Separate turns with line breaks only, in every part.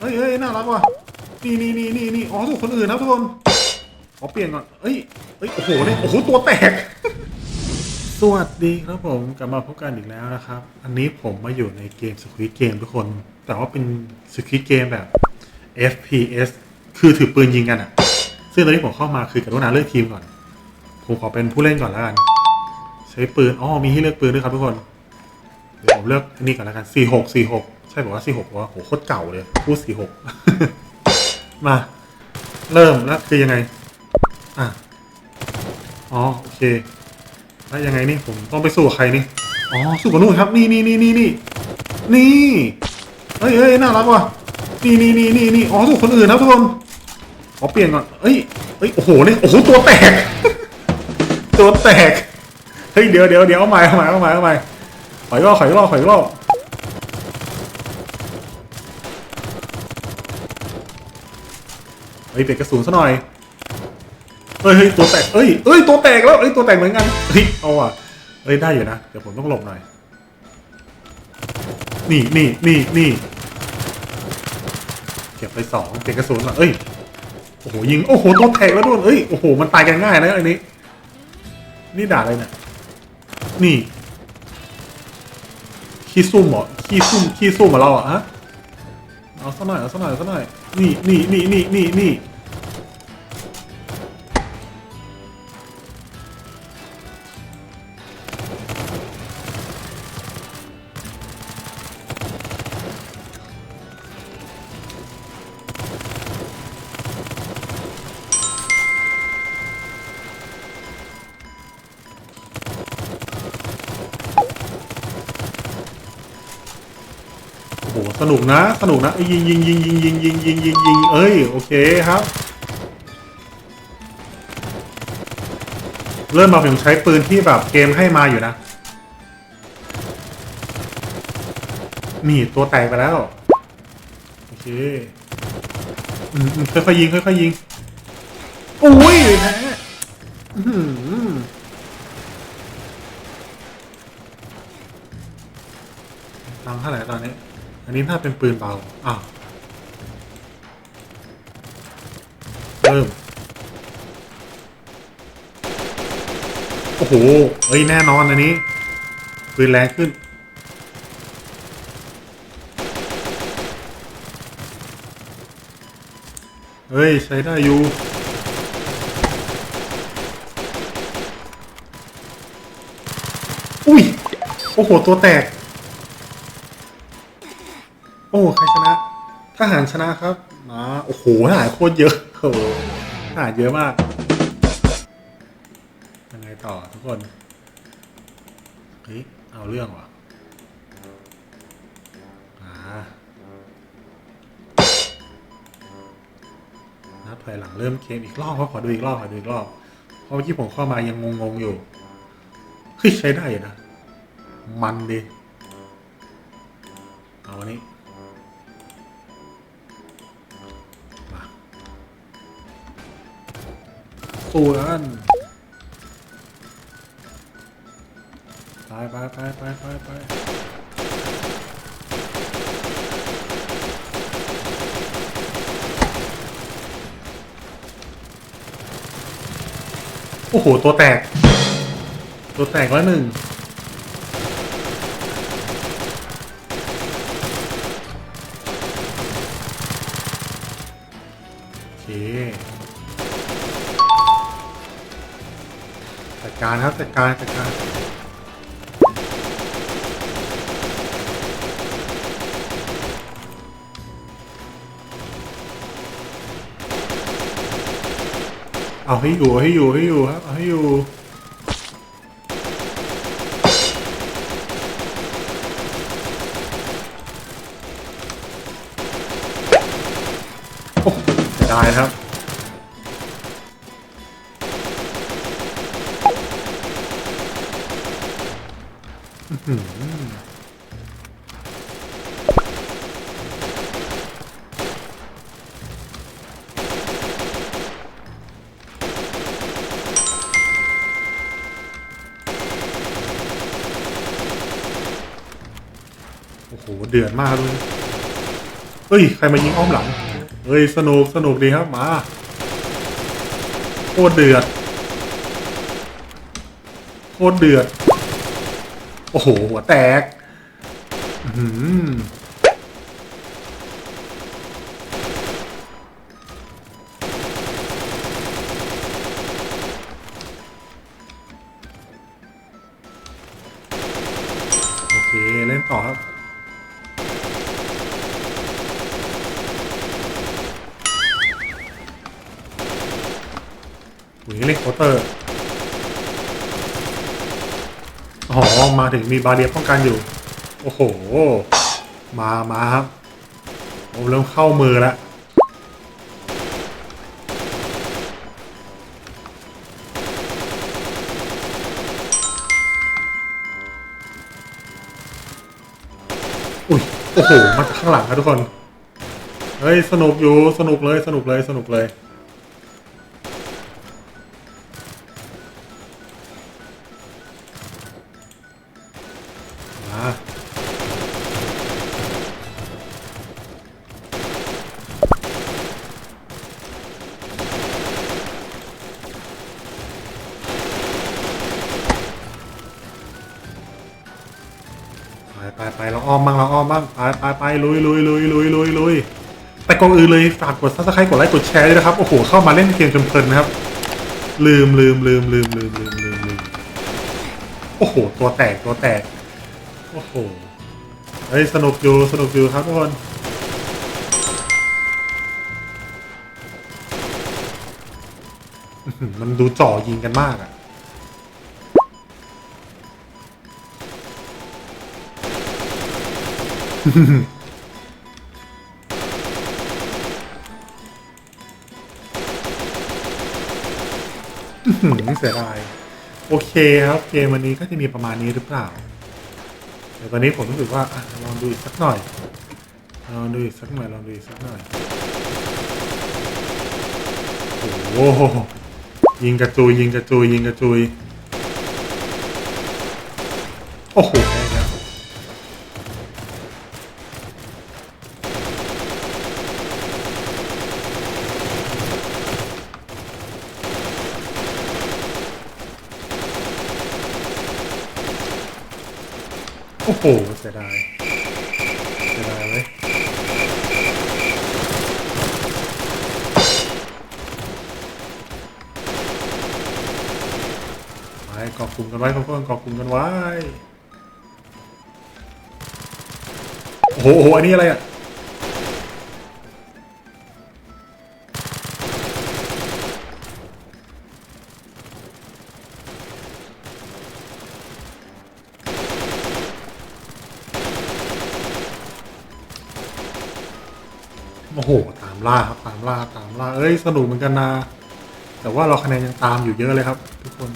เฮ้ยเฮ้ยน่ารักว่ะนี่นี่นี่นี่นี่อ๋อถูกคนอื่นนะทุกคนขอเปลี่ยนก่อนเอ้ยเอ้ย โอ้โหเนี่ยโอ้โห ตัวแตก สวัสดีครับผม กลับมาพบกันอีกแล้วนะครับ อันนี้ผมมาอยู่ในเกม Squid Game ทุกคน แต่ว่าเป็น Squid Game แบบ FPS คือถือปืนยิงกันอะซึ่งตอนนี้ผมเข้ามาคือกับรุณาเลือกทีมก่อน ผมขอเป็นผู้เล่นก่อนแล้วกัน ใช้ปืน อ๋อ มีให้เลือกปืนด้วยครับทุกคน เดี๋ยวผมเลือกอันนี้ก่อนแล้วกัน 46 46ใช่บอกว่า46บอกว่าโหโคตรเก่าเลยพูด46มา เริ่มแล้วคือยังไง อะอ๋อโอเคแล้วยังไงนี่ผมต้องไปสู้กับใครนี่อ๋อสู้กับนู่นครับ นี่นี่นี่นี่นี่นี่เฮ้ยเฮ้ยน่ารักว่ะนี่นี่นี่นี่นี่อ๋อสู้คนอื่นนะทุกคนขอเปลี่ยนก่อนเอ้ยเอ้ยโอ้โหนี่โอ้โหตัวแตก ตัวแตกเฮ้ยเดี๋ยวเดี๋ยวเดี๋ยวเอาใหม่เอาใหม่เอาใหม่เอาใหม่ขออีกรอบขออีกรอบขออีกรอบ ฮ้ยเปลี่ยนกระสุนซะหน่อยเฮ้ยเฮ้ยตัวแตกเอ้ยเอ้ยตัวแตกแล้วเอ้ยตัวแตกเหมือนกันเฮ้ยเอาอะเอ้ยได้อยู่นะเดี๋ยวผมต้องหลบหน่อย นี่นี่นี่นี่เก็บไปสองเปลี่ยนกระสุนก่อนเอ้ยโอ้โหยิงโอ้โหตัวแตกแล้วด้วยเอ้ยโอ้โหมันตายกันง่ายนะอันนี้ นี่ด่าอะไรเนี่ยนี่ขี้ซุ่มเหรอขี้ซุ่มขี้ซุ่มมาเราอะฮะ เอาซะหน่อยเอาซะหน่อยเอาซะหน่อยนี่นี่นี่นี่นี่นี่ นะ สนุกนะเอ้ยิงยิงยิงยิงยิงยิงยิงยิงยิงเอ้ย โอเคครับ เริ่มมาผมใช้ปืนที่แบบเกมให้มาอยู่นะ นี่ตัวแตกไปแล้ว โอเคค่อยๆยิงค่อยๆยิงอุ้ยแพ้อื้อหือตังเท่าไหร่ตอนนี้ อันนี้ถ้าเป็นปืนเบาอ้าวเริ่ม โอ้โห เอ้ย แน่นอนอันนี้ ปืนแรงขึ้น เฮ้ย ใช้ได้อยู่อุ้ย โอ้โห ตัวแตก โอ้ใครชนะทหารชนะครับมาโอ้โหทหารโคตรเยอะโอ้โหทหารเยอะมากยังไงต่อทุกคนเฮ้ยเอาเรื่องวะอ่านับถอยหลังเริ่มเกมอีกรอบครับขอดูอีกรอบขอดูอีกรอบเพราะเมื่อกี้ผมเข้ามายังงงๆอยู่เฮ้ยใช้ได้นะ มันดีเอาอันนี้ สู้กันไปไปไปไปไปไปโอ้โห ตัวแตก ตัวแตกแล้วหนึ่งโอเค การครับจัดการจัดการเอาให้อยู่ให้อยู่ให้อยู่ครับเอาให้อยู่โอ้เสียดายครับ โอ้โห เดือดมากเลยเฮ้ย ใครมายิงอ้อมหลัง เฮ้ย สนุก สนุกดีครับ มา โคตรเดือด โคตรเดือด อ้โห หัวแตกอื้อหือโอเค เล่นต่อครับหุยเล่นเคเตอร์ อ๋อ มาถึงมีบาเรียป้องกันอยู่ โอ้โห มามาครับผมเริ่มเข้ามือแล้วอุ้ย โอ้โห มาจากข้างหลังครับทุกคน เฮ้ย สนุกอยู่ สนุกเลย สนุกเลย สนุกเลย อ้อมบ้างไปไปไปลุยลุยลุยลุยลุยลุยแต่ก่อนอื่นเลยฝากกดซับสไครต์กดไลค์กดแชร์ด้วยนะครับโอ้โหเข้ามาเล่นเกมจนเพลินนะครับ ลืมลืมลืมลืมลืมลืมลืมลืมโอ้โห ตัวแตกตัวแตกโอ้โหเฮ้ยสนุกอยู่สนุกอยู่ครับทุกคนมันดูจ่อยิงกันมากอะ เสียดาย โอเคครับ เกมวันนี้ก็จะมีประมาณนี้หรือเปล่า เดี๋ยวตอนนี้ผมรู้สึกว่าอะลองดูอีกสักหน่อยลองดูอีกสักหน่อยลองดูอีกสักหน่อย โอ้โหยิงกระจุยยิงกระจุยยิงกระจุย โอ้โหได้แล้ว โอ้โหเสียดายเสียดายเลยไปกอบกลุ่มกันไว้เพื่อนกอบกลุ่มกันไว้ โอ้โหโอ้โหอันนี้อะไรอะ ล่าครับตามล่าตามล่าเอ้ยสนุกเหมือนกันนะ แต่ว่าเราคะแนนยังตามอยู่เยอะเลยครับ ทุกคน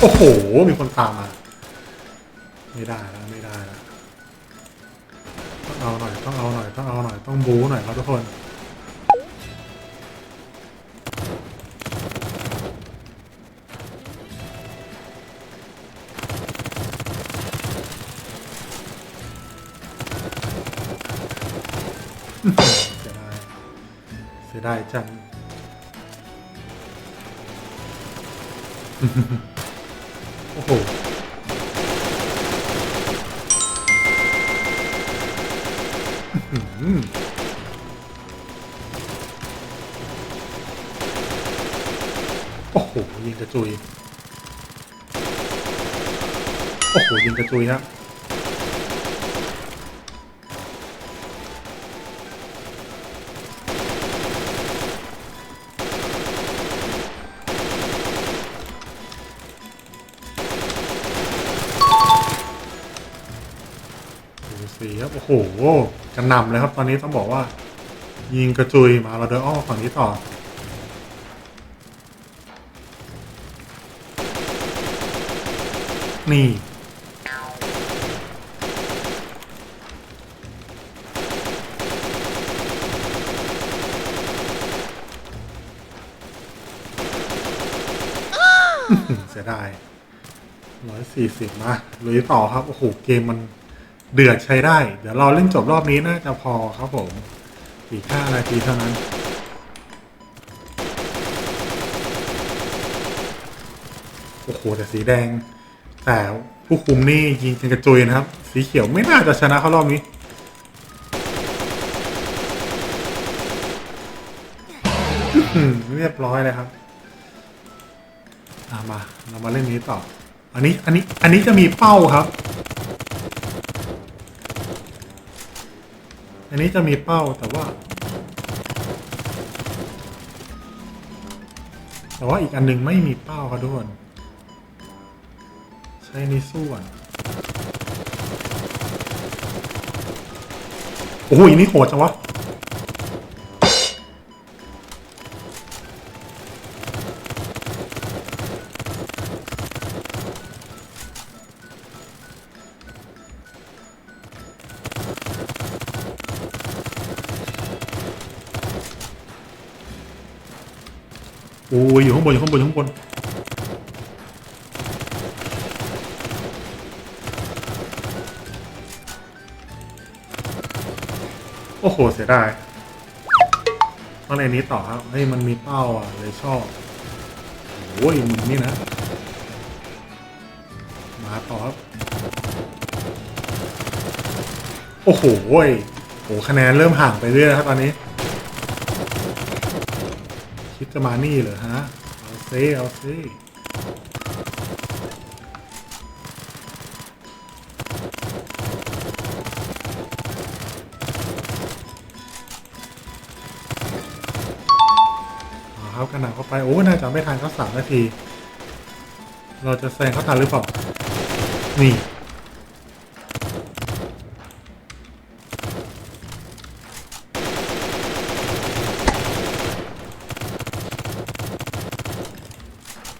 โอ้โห มีคนตามมา ไม่ได้แล้วไม่ได้แล้วต้องเอาหน่อยต้องเอาหน่อยต้องเอาหน่อยต้องบู๊หน่อยครับทุกคน เสียดายจัง โอ้โหอื้อหือโอ้โห ยิงกระจุย โอ้โห ยิงกระจุยฮะ สีครับ โอ้โหกระหน่ำเลยครับ ตอนนี้ต้องบอกว่า ยิงกระจุยมาเราเดินอ้อมฝั่งนี้ต่อนี่เสียดายร้อยสี่สิบมาลุยต่อครับ โอ้โห เกมมัน เดือดใช้ได้ เดี๋ยวเราเล่นจบรอบนี้น่าจะพอครับผมอีกห้านาทีเท่านั้น โอ้โหแต่สีแดง แต่ผู้คุมนี่ยิงกันกระจุยนะครับ สีเขียวไม่น่าจะชนะเขารอบนี้เรียบร้อยเลยครับามา เรามาเล่นนี้ต่อ อันนี้ อันนี้ อันนี้จะมีเป้าครับ อันนี้จะมีเป้าแต่ว่า แต่ว่าอีกอันหนึ่งไม่มีเป้าครับทุกคนใช้ในส่วนโอ้โหอันนี้โหดจังวะ โอ้ยอยู่ข้างบนอยู่ข้างบนอยู่ข้างบนโอ้โห เสียดายต้องในนี้ต่อครับเฮ้ยมันมีเป้าอะเลยชอบโอ้ยมึงนี่นะ มาต่อครับ โอ้โหโอ้โอ้คะแนนเริ่มห่างไปเรื่อยแล้วครับตอนนี้ จะมานี่เหรอฮะ เอาซิเอาซิเอาครับกระหน่ำเข้าไป โอ้น่าจะไม่ทันเขาสามนาที เราจะแซงเขาทันหรือเปล่า นี่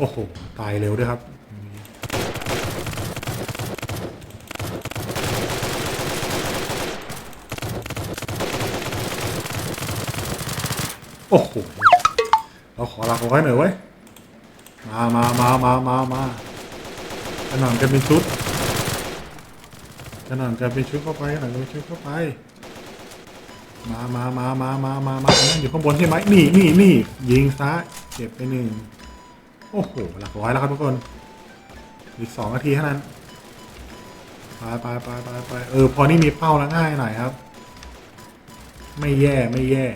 โอ้โห ตายเร็วด้วยครับ โอ้โห เราขอลาเขาไว้หน่อยเว้ย มามามามามามาขนาดกันเป็นชุดขนาดกันเป็นชุดเข้าไปขนาดกันเป็นชุดเข้าไป มามามามามามามาอันนั่นอยู่ข้างบนใช่ไหมนี่นี่นี่ยิงซะเจ็บไปหนึ่ง โอ้โห หลักร้อยแล้วครับทุกคน อีกสองนาทีเท่านั้น ไปไปไปไปไปเออ พอนี่มีเป้าแล้วง่ายหน่อยครับ ไม่แย่ไม่แย่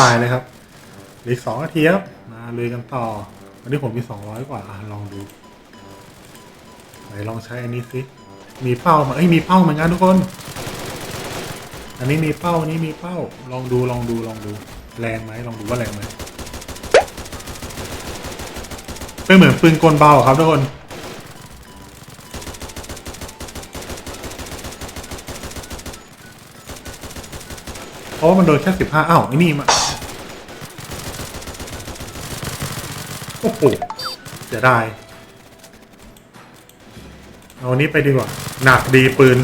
ตายเลยครับออีกสองนาทีครับมาเลยกันต่อ วันนี้ผมมีสองร้อยกว่าอะลองดูไหนลองใช้อันนี้สิมีเป้ามาเอ้ยมีเป้าเหมือนกันทุกคน อันนี้มีเป้าอันนี้มีเป้า ลองดู ลองดู ลองดู แรงไหมลองดูว่าแรงไหมเป็นเหมือนปืนกลเบาครับทุกคน เพราะมันโดนแค่สิบห้าอ้าวไอ้นี่มา โอ้โหเสียดาย เอาอันนี้ไปดีกว่า หนักดีปืน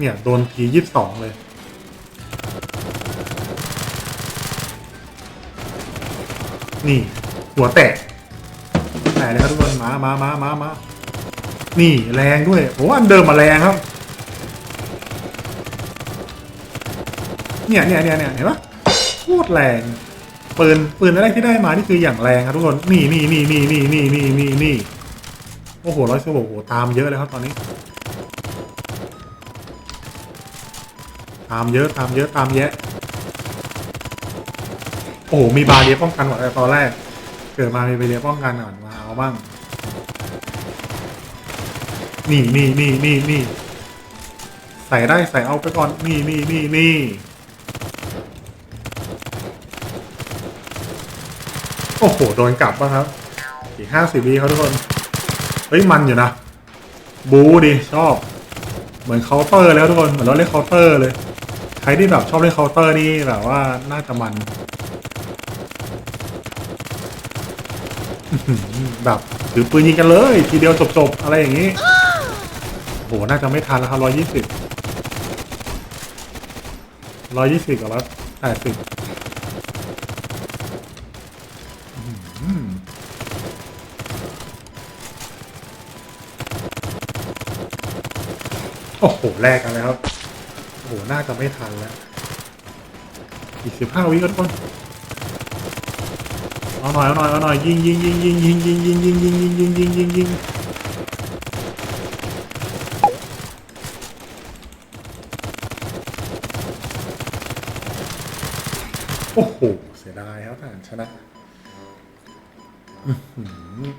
เนี่ย โดนทียี่สิบสองเลย นี่ หัวแตกแตกเลยครับทุกคนมามามามามานี่แรงด้วยผมว่าอันเดิมมาแรงครับ เนี่ยเนี่ยเนี่ยเนี่ยเห็นปะโคตรแรงปืนปืนแรกที่ได้มานี่คืออย่างแรงครับทุกคนนี่นี่นี่นี่นี่นี่นี่นี่นี่โอ้โหร้อยสิบโอ้โหตามเยอะเลยครับตอนนี้ ตามเยอะตามเยอะตามแยะ โอ้โหมีบาเรียป้องกันก่อนแต่ตอนแรก เกิดมามีบาเรียป้องกันก่อนมาเอาบ้าง นี่นี่นี่นี่นี่ใส่ได้ใส่เอาไปก่อนนี่นี่นี่นี่โอ้โหโดนกลับป่ะครับอีกห้าสิบวิครับทุกคน เฮ้ยมันอยู่นะ บูดิชอบ เหมือนเคาน์เตอร์แล้วทุกคน เหมือนเราเล่นเคาน์เตอร์เลย รที่แบบชอบเล่นเคาน์เตอร์นี่แบบว่าน่าจะมัน แบบถือปืนยิงกันเลย ทีเดียวจบๆ อะไรอย่างนี้ โห น่าจะไม่ทันแล้วครับร้อยยี่สิบร้อยยี่สิบกับร้อยแปดสิบโอ้โหแลกกันแล้วครับ น่าจะไม่ทันแล้ว อีกสิบห้าวิก็ทุกคนเอาหน่อยเอาหน่อยเอาหน่อยยิงยิงยิงยิงยิงยิงยิงยิงยิงยิงยิงยิงยิงยิงโอ้โห เสียดายครับทหารชนะ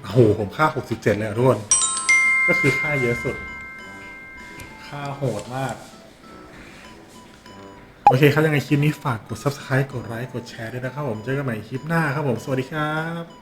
โอ้โห ผมค่า 67 เลยอะทุกคน ก็คือค่าเยอะสุด ค่าโหดมาก โอเคครับยังไงคลิปนี้ฝากกด subscribe กดไลค์กดแชร์ด้วยนะครับผมเจอกันใหม่คลิปหน้าครับผมสวัสดีครับ